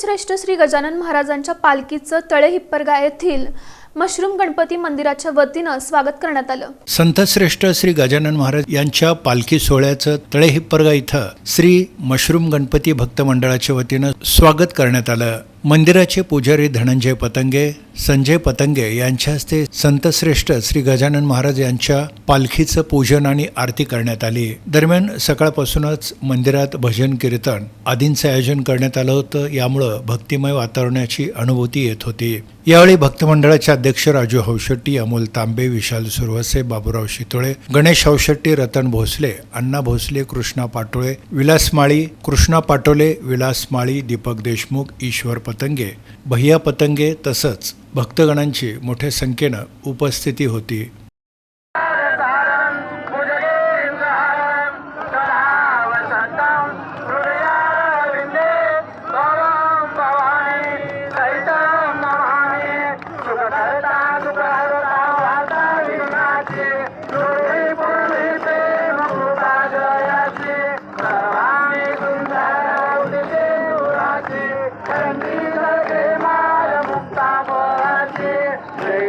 श्रेष्ठ श्री गजानन महाराजांच्या पालखीचं तळे हिप्परगा येथील मशरूम गणपती मंदिराच्या वतीनं स्वागत करण्यात आलं. संतश्रेष्ठ श्री गजानन महाराज यांच्या पालखी सोहळ्याचं तळे हिप्परगा इथं श्री मशरूम गणपती भक्त मंडळाच्या वतीनं स्वागत करण्यात आलं. मंदिराचे पुजारी धनंजय पतंगे संजय पतंगे यांच्या हस्ते संतश्रेष्ठ श्री गजानन महाराज यांच्या पालखीचं पूजन आणि आरती करण्यात आली. दरम्यान सकाळपासूनच मंदिरात भजन कीर्तन आदींचं आयोजन करण्यात आलं होतं. यामुळं भक्तिमय वातावरणाची अनुभूती येत होती. यावेळी भक्तमंडळाचे अध्यक्ष राजू हौशेट्टी अमोल तांबे विशाल सुरवसे बाबूराव शितोळे गणेश हौशेट्टी रतन भोसले अण्णा भोसले कृष्णा पाटोळे विलास माळी कृष्णा पाटोले विलास माळी दीपक देशमुख ईश्वर पतंगे भैया पतंगे तसंच भक्तगणांची मोठ्या संख्येनं उपस्थिती होती. Yeah.